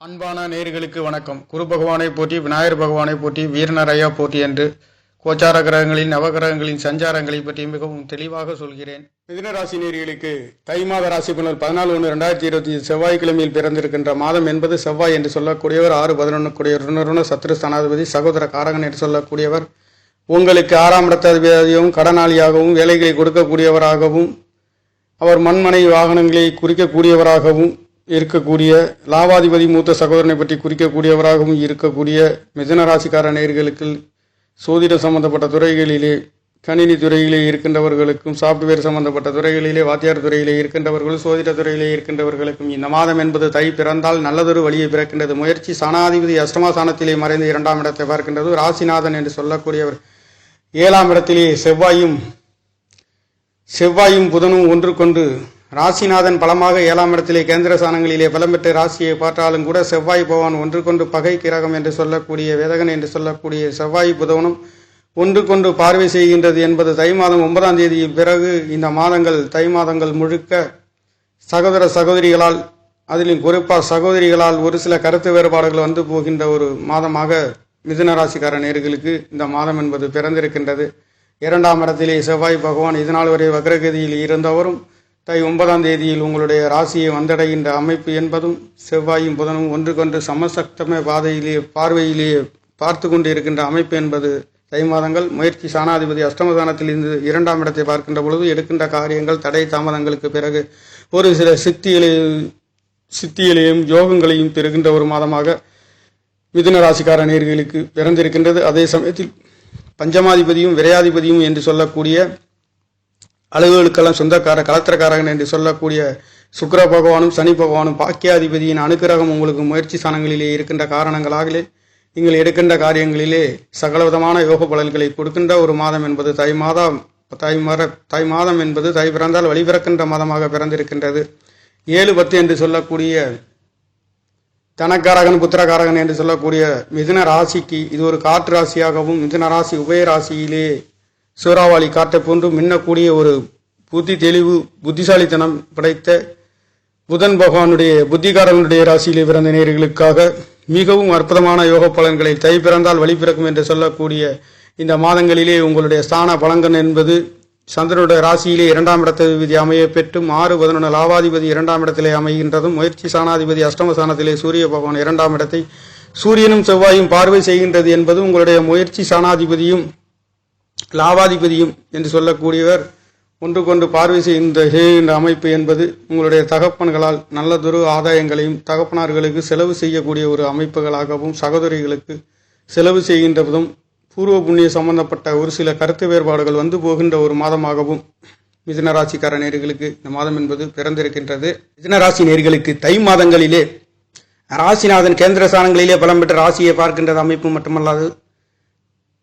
அன்பான நேர்களுக்கு வணக்கம். குரு பகவானை போற்றி விநாயகர் பகவானை போற்றி வீரநரையா போற்றி என்று கோச்சார கிரகங்களின் நவகிரகங்களின் சஞ்சாரங்களை பற்றி மிகவும் தெளிவாக சொல்கிறேன். மிதுன ராசி நேயர்களுக்கு தை மாத ராசி பலன் பதினாலு ஒன்று ரெண்டாயிரத்தி இருபத்தி செவ்வாய்க்கிழமையில் பிறந்திருக்கின்ற மாதம் என்பது செவ்வாய் என்று சொல்லக்கூடியவர் ஆறு பதினொன்று கூடிய சத்ரு ஸ்தானாதிபதி சகோதர காரகன் என்று சொல்லக்கூடியவர் உங்களுக்கு ஆறாம் இடத்தாதிபதியாகவும் கடனாளியாகவும் வேலைகளை கொடுக்கக்கூடியவராகவும் அவர் மண்மனை வாகனங்களை குறிக்கக்கூடியவராகவும் இருக்கக்கூடிய லாபாதிபதி மூத்த சகோதரனை பற்றி குறிக்கக்கூடியவராகவும் இருக்கக்கூடிய மிதன ராசிக்கார நேர்களுக்கு சோதிடம் சம்பந்தப்பட்ட துறைகளிலே கணினி துறையிலே இருக்கின்றவர்களுக்கும் சாஃப்ட்வேர் சம்பந்தப்பட்ட துறைகளிலே வாத்தியார் துறையிலே இருக்கின்றவர்களும் சோதிட துறையிலே இருக்கின்றவர்களுக்கும் இந்த மாதம் என்பது தை பிறந்தால் நல்லதொரு வழியை பிறக்கின்றது. முயற்சி சனாதிபதி அஷ்டமாசானத்திலே மறைந்து இரண்டாம் இடத்தை பார்க்கின்றது. ராசிநாதன் என்று சொல்லக்கூடியவர் ஏழாம் இடத்திலே செவ்வாயும் செவ்வாயும் புதனும் ஒன்று கொண்டு ராசிநாதன் பலமாக ஏழாம் இடத்திலே கேந்திர சாணங்களிலே பலம் பெற்ற ராசியை பார்த்தாலும் கூட செவ்வாய் பகவான் ஒன்று கொண்டு பகை கிரகம் என்று சொல்லக்கூடிய வேதகன் என்று சொல்லக்கூடிய செவ்வாய் புதவனும் ஒன்று கொண்டு பார்வை செய்கின்றது என்பது தை மாதம் ஒன்பதாம் தேதி பிறகு இந்த மாதங்கள் தை மாதங்கள் முழுக்க சகோதர சகோதரிகளால் அதிலும் குறிப்பாக சகோதரிகளால் ஒரு சில கருத்து வேறுபாடுகள் வந்து போகின்ற ஒரு மாதமாக மிதுன ராசிக்கார நேர்களுக்கு இந்த மாதம் என்பது பிறந்திருக்கின்றது. இரண்டாம் இடத்திலே செவ்வாய் பகவான் இதனால் வரை வக்ரகதியில் இருந்தவரும் தை ஒன்பதாம் தேதியில் உங்களுடைய ராசியை வந்தடைகின்ற அமைப்பு என்பதும் செவ்வாயும் புதனும் ஒன்று கொண்டு சமசக்தம பாதையிலேயே பார்வையிலேயே பார்த்து கொண்டு இருக்கின்ற அமைப்பு என்பது தை மாதங்கள். முயற்சி சாணாதிபதி அஷ்டமதானத்தில் இருந்து இரண்டாம் இடத்தை பார்க்கின்ற பொழுது எடுக்கின்ற காரியங்கள் தடை தாமதங்களுக்கு பிறகு ஒரு சில சித்திகளை சித்திகளையும் யோகங்களையும் பெறுகின்ற ஒரு மாதமாக மிதுன ராசிக்கார நேர்களுக்கு பிறந்திருக்கின்றது. அதே சமயத்தில் பஞ்சமாதிபதியும் விரையாதிபதியும் என்று சொல்லக்கூடிய அலுவலுக்கெல்லாம் சொந்தக்கார கலத்திரக்காரகன் என்று சொல்லக்கூடிய சுக்கர பகவானும் சனி பகவானும் பாக்கியாதிபதியின் அனுக்கிரகம் உங்களுக்கு முயற்சி ஸ்தானங்களிலே இருக்கின்ற காரணங்களாகலே நீங்கள் எடுக்கின்ற காரியங்களிலே சகலவிதமான யோக பலன்களை கொடுக்கின்ற ஒரு மாதம் என்பது தை மாதம் தை மர தை மாதம் என்பது தை பிறந்தால் வழிபிறக்கின்ற மாதமாக பிறந்திருக்கின்றது. ஏழு பத்து என்று சொல்லக்கூடிய தனக்காரகன் புத்திரகாரகன் என்று சொல்லக்கூடிய மிதுன ராசிக்கு இது ஒரு காற்று ராசியாகவும் மிதுன ராசி உபய ராசியிலே சூறாவளி காற்றை போன்று மின்னக்கூடிய ஒரு புத்தி தெளிவு புத்திசாலித்தனம் படைத்த புதன் பகவானுடைய புத்திகாரனுடைய ராசியிலே பிறந்த நேர்களுக்காக மிகவும் அற்புதமான யோக பலன்களை தை பிறந்தால் வழி பிறக்கும் என்று சொல்லக்கூடிய இந்த மாதங்களிலே உங்களுடைய ஸ்தான பலங்கன் என்பது சந்திரனுடைய ராசியிலே இரண்டாம் இடத்ததிபதி அமைய பெற்றும் ஆறு பதினொன்று லாவாதிபதி இரண்டாம் இடத்திலே அமைகின்றதும் முயற்சி சாணாதிபதி அஷ்டமஸானத்திலே சூரிய பகவான் இரண்டாம் இடத்தை சூரியனும் செவ்வாயும் பார்வை செய்கின்றது என்பது உங்களுடைய முயற்சி சாணாதிபதியும் லாபாதிபதியும் என்று சொல்லக்கூடியவர் ஒன்று கொண்டு பார்வை செய்கின்ற செய்கின்ற அமைப்பு என்பது உங்களுடைய தகப்பன்களால் நல்லதொரு ஆதாயங்களையும் தகப்பனார்களுக்கு செலவு செய்யக்கூடிய ஒரு அமைப்புகளாகவும் சகோதரிகளுக்கு செலவு செய்கின்ற விதம் பூர்வ புண்ணிய சம்பந்தப்பட்ட ஒரு சில கருத்து வேறுபாடுகள் வந்து போகின்ற ஒரு மாதமாகவும் மிதனராசிக்கார நேர்களுக்கு இந்த மாதம் என்பது பிறந்திருக்கின்றது. மிதுனராசி நேர்களுக்கு தை மாதங்களிலே ராசிநாதன் கேந்திர ஸ்தானங்களிலே பலம் பெற்ற ராசியை பார்க்கின்ற அமைப்பு மட்டுமல்லாது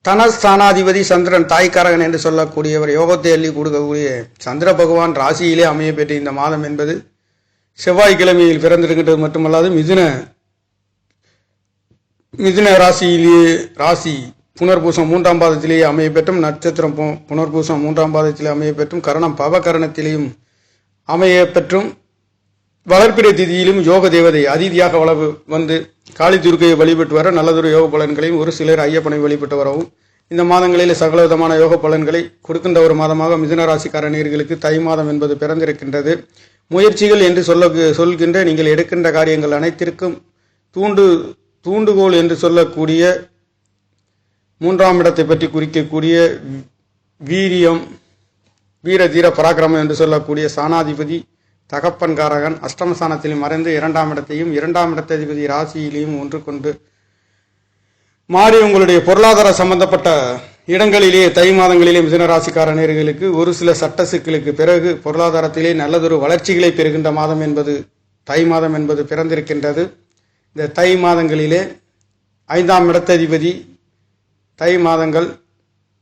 தனஸ்தானாதிபதி சந்திரன் தாய்க்காரகன் என்று சொல்லக்கூடியவர் யோகத்தை அள்ளி கொடுக்கக்கூடிய சந்திர பகவான் ராசியிலே அமைய பெற்ற இந்த மாதம் என்பது செவ்வாய்க்கிழமையில் பிறந்திருக்கின்றது மட்டுமல்லாது மிதுன மிதுன ராசியிலேயே ராசி புனர்பூசம் மூன்றாம் பாதத்திலேயே அமைய பெற்றும் நட்சத்திரம் பு- புனர்பூசம் மூன்றாம் பாதத்திலே அமைய பெற்றும் கரணம் பவகரணத்திலேயும் அமைய பெற்றும் வளர்ப்பிட திதியிலும் யோக தேவதை அதிதியாக வளவு வந்து காளி துர்க்கையை வழிபட்டு வர நல்லதொரு யோக பலன்களையும் ஒரு சிலர் ஐயப்பனை வழிபட்டு வரவும் இந்த மாதங்களில் சகல விதமான யோக பலன்களை கொடுக்கின்ற ஒரு மாதமாக மிதுன நேர்களுக்கு தை மாதம் என்பது பிறந்திருக்கின்றது. முயற்சிகள் என்று சொல்ல சொல்கின்ற நீங்கள் எடுக்கின்ற காரியங்கள் அனைத்திற்கும் தூண்டு தூண்டுகோல் என்று சொல்லக்கூடிய மூன்றாம் இடத்தை பற்றி குறிக்கக்கூடிய வீரியம் வீர தீர பராக்கிரமம் என்று சொல்லக்கூடிய சாணாதிபதி தகப்பன்காரகன் அஷ்டமஸ்தானத்திலும் மறைந்து இரண்டாம் இடத்தையும் இரண்டாம் இடத்ததிபதி ராசியிலையும் ஒன்று கொண்டு மாறி உங்களுடைய பொருளாதார சம்பந்தப்பட்ட இடங்களிலே தை மாதங்களிலே மிதுன ராசிக்கார நேர்களுக்கு ஒரு சில சட்ட சிக்கலுக்கு பிறகு பொருளாதாரத்திலே நல்லதொரு வளர்ச்சிகளை பெறுகின்ற மாதம் என்பது தை மாதம் என்பது பிறந்திருக்கின்றது. இந்த தை மாதங்களிலே ஐந்தாம் இடத்ததிபதி தை மாதங்கள்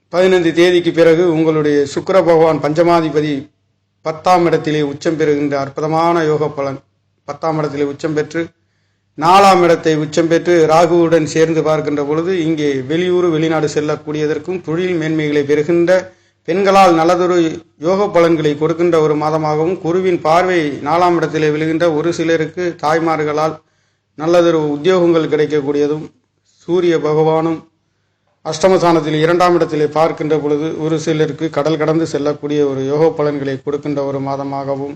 பதினைந்து தேதிக்கு பிறகு உங்களுடைய சுக்கர பகவான் பஞ்சமாதிபதி பத்தாம் இடத்திலே உச்சம் பெறுகின்ற அற்புதமான யோக பலன். பத்தாம் இடத்திலே உச்சம் பெற்று நாலாம் இடத்தை உச்சம் பெற்று ராகுவுடன் சேர்ந்து பார்க்கின்ற பொழுது இங்கே வெளியூர் வெளிநாடு செல்லக்கூடியதற்கும் தொழில் மேன்மைகளை பெறுகின்ற பெண்களால் நல்லதொரு யோக பலன்களை கொடுக்கின்ற ஒரு மாதமாகவும் குருவின் பார்வை நாலாம் இடத்திலே விழுகின்ற ஒரு சிலருக்கு தாய்மார்களால் நல்லதொரு உத்தியோகங்கள் கிடைக்கக்கூடியதும் சூரிய பகவானும் அஷ்டமசானத்தில் இரண்டாம் இடத்திலே பார்க்கின்ற பொழுது ஒரு சிலருக்கு கடல் கடந்து செல்லக்கூடிய ஒரு யோக பலன்களை கொடுக்கின்ற ஒரு மாதமாகவும்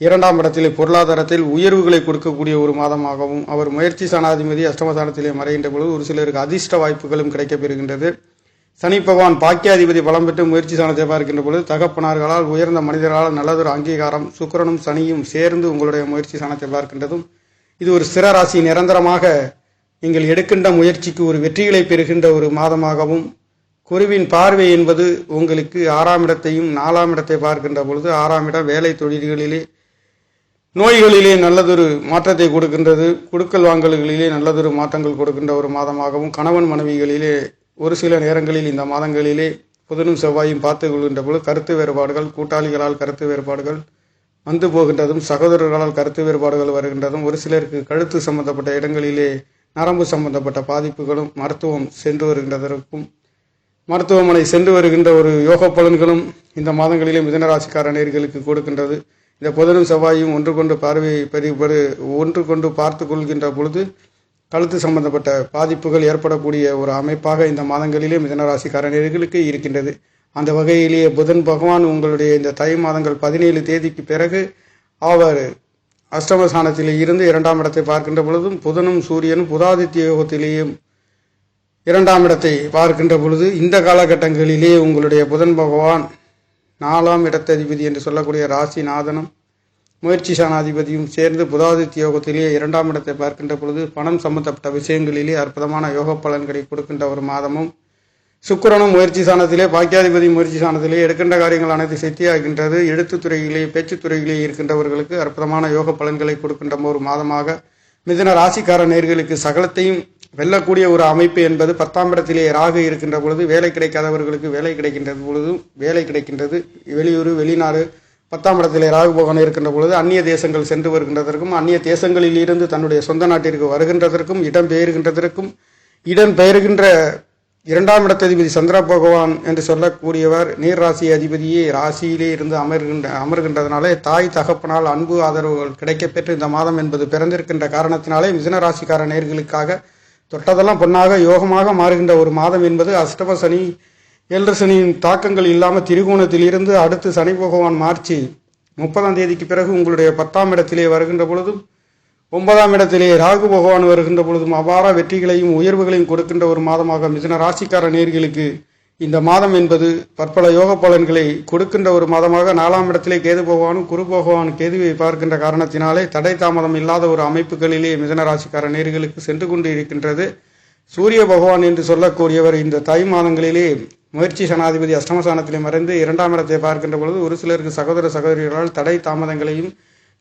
இரண்டாம் இடத்திலே பொருளாதாரத்தில் உயர்வுகளை கொடுக்கக்கூடிய ஒரு மாதமாகவும் அவர் முயற்சி சனாதிபதி அஷ்டமசானத்திலே மறைகின்ற பொழுது ஒரு சிலருக்கு அதிர்ஷ்ட வாய்ப்புகளும் கிடைக்கப் பெறுகின்றது சனி பகவான் பாக்கியாதிபதி பலம் பெற்று முயற்சி சாணத்தை பார்க்கின்ற பொழுது தகப்பனார்களால் உயர்ந்த மனிதர்களால் நல்லதொரு அங்கீகாரம் சுக்கிரனும் சனியும் சேர்ந்து உங்களுடைய முயற்சி சாணத்தை பார்க்கின்றதும் இது ஒரு சிற ராசி நிரந்தரமாக நீங்கள் எடுக்கின்ற முயற்சிக்கு ஒரு வெற்றிகளை பெறுகின்ற ஒரு மாதமாகவும் குருவின் பார்வை என்பது உங்களுக்கு ஆறாம் இடத்தையும் நாலாம் இடத்தை பார்க்கின்ற பொழுது ஆறாம் இடம் வேலை தொழில்களிலே நோய்களிலே நல்லதொரு மாற்றத்தை கொடுக்கின்றது கொடுக்கல் வாங்கல்களிலே நல்லதொரு மாற்றங்கள் கொடுக்கின்ற ஒரு மாதமாகவும் கணவன் மனைவிகளிலே ஒரு சில நேரங்களில் இந்த மாதங்களிலே புதனும் செவ்வாயும் பார்த்து கொள்கின்ற பொழுது கருத்து வேறுபாடுகள் கூட்டாளிகளால் கருத்து வேறுபாடுகள் வந்து போகின்றதும் சகோதரர்களால் கருத்து வேறுபாடுகள் வருகின்றதும் ஒரு சிலருக்கு கழுத்து சம்பந்தப்பட்ட இடங்களிலே நரம்பு சம்பந்தப்பட்ட பாதிப்புகளும் மருத்துவம் சென்று வருகின்றதற்கும் மருத்துவமனை சென்று வருகின்ற ஒரு யோக பலன்களும் இந்த மாதங்களிலே மிதனராசிக்கார நேர்களுக்கு கொடுக்கின்றது. இந்த புதனும் செவ்வாயும் ஒன்று கொண்டு பார்வையை பெரு ஒன்று கொண்டு பார்த்து கொள்கின்ற பொழுது கழுத்து சம்பந்தப்பட்ட பாதிப்புகள் ஏற்படக்கூடிய ஒரு அமைப்பாக இந்த மாதங்களிலே மிதனராசிக்கார நேர்களுக்கு இருக்கின்றது. அந்த வகையிலேயே புதன் பகவான் உங்களுடைய இந்த தை மாதங்கள் பதினேழு தேதிக்கு பிறகு அவர் அஷ்டமஸ்தானத்திலே இருந்து இரண்டாம் இடத்தை பார்க்கின்ற பொழுதும் புதனும் சூரியனும் புதாதித்ய யோகத்திலேயும் இரண்டாம் இடத்தை பார்க்கின்ற பொழுது இந்த காலகட்டங்களிலே உங்களுடைய புதன் பகவான் நாலாம் இடத்ததிபதி என்று சொல்லக்கூடிய ராசிநாதனும் முயற்சி சாணாதிபதியும் சேர்ந்து புதாதித்ய யோகத்திலேயே இரண்டாம் இடத்தை பார்க்கின்ற பொழுது பணம் சம்பந்தப்பட்ட விஷயங்களிலே அற்புதமான யோக பலன்களை கொடுக்கின்ற ஒரு மாதமும் சுக்கரனும் முயற்சி சாணத்திலே பாக்கியாதிபதி முயற்சி சாணத்திலே எடுக்கின்ற காரியங்கள் அனைத்து சித்தியாகின்றது. எழுத்துத்துறையிலே பேச்சுத்துறையிலே இருக்கின்றவர்களுக்கு அற்புதமான யோக பலன்களை கொடுக்கின்ற ஒரு மாதமாக மிதுன ராசிக்கார நேர்களுக்கு சகலத்தையும் வெல்லக்கூடிய ஒரு அமைப்பு என்பது பத்தாம் இடத்திலே ராகு இருக்கின்ற பொழுது வேலை கிடைக்காதவர்களுக்கு வேலை கிடைக்கின்றது பொழுதும் வேலை கிடைக்கின்றது. வெளியூர் வெளிநாடு பத்தாம் இடத்திலே ராகு பகவான் இருக்கின்ற பொழுது அந்நிய தேசங்கள் சென்று வருகின்றதற்கும் அந்நிய தேசங்களில் இருந்து தன்னுடைய சொந்த நாட்டிற்கு வருகின்றதற்கும் இடம் பெயர்கின்றதற்கும் இடம் பெயர்கின்ற இரண்டாம் இடத்ததிபதி சந்திர பகவான் என்று சொல்லக்கூடியவர் நீர் ராசி அதிபதியே ராசியிலே இருந்து அமர்கின்ற அமர்கின்றதுனாலே தாய் தகப்பனால் அன்பு ஆதரவுகள் கிடைக்கப்பெற்று இந்த மாதம் என்பது பிறந்திருக்கின்ற காரணத்தினாலே மிதுன ராசிக்கார நேர்களுக்காக தொட்டதெல்லாம் பொன்னாக யோகமாக மாறுகின்ற ஒரு மாதம் என்பது அஷ்டம சனி ஏழு சனியின் தாக்கங்கள் இல்லாமல் திரிகோணத்தில் இருந்து அடுத்து சனி பகவான் மார்ச் முப்பதாம் தேதிக்கு பிறகு உங்களுடைய பத்தாம் இடத்திலே வருகின்ற பொழுதும் ஒன்பதாம் இடத்திலே ராகு பகவான் வருகின்ற பொழுதும் அபார வெற்றிகளையும் உயர்வுகளையும் கொடுக்கின்ற ஒரு மாதமாக மிதன ராசிக்கார நேர்களுக்கு இந்த மாதம் என்பது பற்பல யோக பலன்களை கொடுக்கின்ற ஒரு மாதமாக நாலாம் இடத்திலே கேது பகவானும் குரு பகவான் கேதுவை பார்க்கின்ற காரணத்தினாலே தடை தாமதம் இல்லாத ஒரு அமைப்புகளிலே மிதன ராசிக்கார நேர்களுக்கு சென்று கொண்டு இருக்கின்றது. சூரிய பகவான் என்று சொல்லக்கூடியவர் இந்த தை மாதங்களிலே முயற்சி சனாதிபதி அஷ்டமசானத்திலே மறைந்து இரண்டாம் இடத்தை பார்க்கின்ற பொழுது ஒரு சிலருக்கு சகோதர சகோதரிகளால் தடை தாமதங்களையும்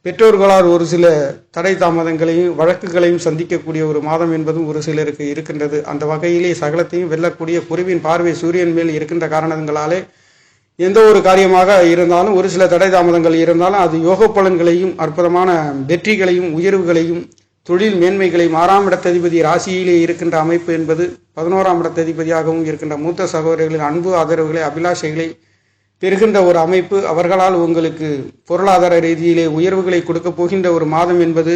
பெற்றோர்களால் ஒரு சில தடை தாமதங்களையும் வழக்குகளையும் சந்திக்கக்கூடிய ஒரு மாதம் என்பதும் ஒரு சிலருக்கு இருக்கின்றது. அந்த வகையிலே சகலத்தையும் வெல்லக்கூடிய குருவின் பார்வை சூரியன் மேல் இருக்கின்ற காரணங்களாலே எந்த ஒரு காரியமாக இருந்தாலும் ஒரு சில தடை தாமதங்கள் இருந்தாலும் அது யோக பலன்களையும் அற்புதமான வெற்றிகளையும் உயர்வுகளையும் தொழில் மேன்மைகளையும் ஆறாம் இடத்ததிபதி ராசியிலே இருக்கின்ற அமைப்பு என்பது பதினோராம் இடத்ததிபதியாகவும் இருக்கின்ற மூத்த சகோதரர்களின் அன்பு ஆதரவுகளை அபிலாஷைகளை பெறுகின்ற ஒரு அமைப்பு அவர்களால் உங்களுக்கு பொருளாதார ரீதியிலே உயர்வுகளை கொடுக்க போகின்ற ஒரு மாதம் என்பது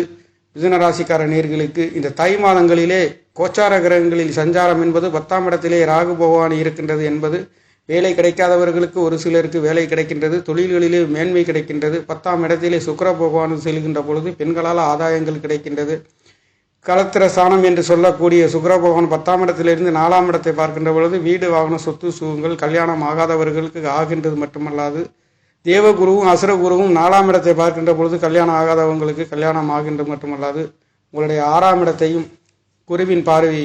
மிதுனராசிக்கார நேர்களுக்கு இந்த தை மாதங்களிலே கோச்சார கிரகங்களில் சஞ்சாரம் என்பது பத்தாம் இடத்திலே ராகு பகவான் இருக்கின்றது என்பது வேலை கிடைக்காதவர்களுக்கு ஒரு சிலருக்கு வேலை கிடைக்கின்றது. தொழில்களிலே மேன்மை கிடைக்கின்றது. பத்தாம் இடத்திலே சுக்கர பகவான் செல்கின்ற பொழுது பெண்களால் ஆதாயங்கள் கிடைக்கின்றது. கலத்திர ஸ்தானம் என்று சொல்லக்கூடிய சுக்கரபகவான் பத்தாம் இடத்திலிருந்து நாலாம் இடத்தை பார்க்கின்ற பொழுது வீடு வாகன சொத்து சுகங்கள் கல்யாணம் ஆகாதவர்களுக்கு ஆகின்றது மட்டுமல்லாது தேவகுருவும் அசுரகுருவும் நாலாம் இடத்தை பார்க்கின்ற பொழுது கல்யாணம் ஆகாதவங்களுக்கு கல்யாணம் ஆகின்றது மட்டுமல்லாது உங்களுடைய ஆறாம் இடத்தையும் குருவின் பார்வை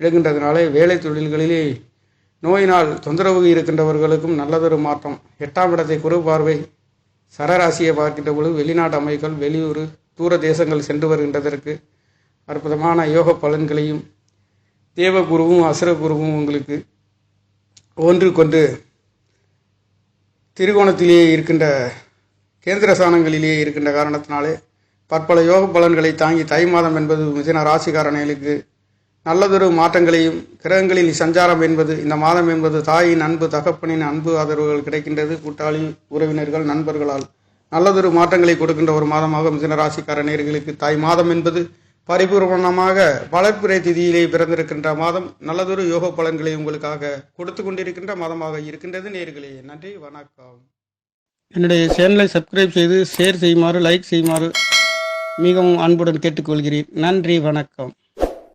விழுகின்றதுனாலே வேலை தொழில்களிலே நோயினால் தொந்தரவு இருக்கின்றவர்களுக்கும் நல்லதொரு மாற்றம். எட்டாம் இடத்தை குரு பார்வை சரராசியை பார்க்கின்ற பொழுது வெளிநாட்டு அமைகள் வெளியூர் தூர தேசங்கள் சென்று வருகின்றதற்கு அற்புதமான யோக பலன்களையும் தேவகுருவும் அசுரகுருவும் உங்களுக்கு ஒன்று கொண்டு திரிகோணத்திலேயே இருக்கின்ற கேந்திர சாணங்களிலேயே இருக்கின்ற காரணத்தினாலே பற்பல யோக பலன்களை தாங்கி தை மாதம் என்பது மிதின ராசிக்காரணைகளுக்கு நல்லதொரு மாற்றங்களையும் கிரகங்களில் சஞ்சாரம் என்பது இந்த மாதம் என்பது தாயின் அன்பு தகப்பனின் அன்பு ஆதரவுகள் கிடைக்கின்றது. கூட்டாளி உறவினர்கள் நண்பர்களால் நல்லதொரு மாற்றங்களை கொடுக்கின்ற ஒரு மாதமாக மிதின ராசிக்கார நேர்களுக்கு தாய் மாதம் என்பது பரிபூர்ணமாக வளர்ப்புரை திதியிலே பிறந்திருக்கின்ற மாதம் நல்லதொரு யோக பலன்களை உங்களுக்காக கொடுத்து கொண்டிருக்கின்ற மாதமாக இருக்கின்றது. நேர்களே நன்றி வணக்கம். என்னுடைய சேனலை சப்ஸ்கிரைப் செய்து ஷேர் செய்யுமாறு லைக் செய்யுமாறு மிகவும் அன்புடன் கேட்டுக்கொள்கிறேன். நன்றி வணக்கம்.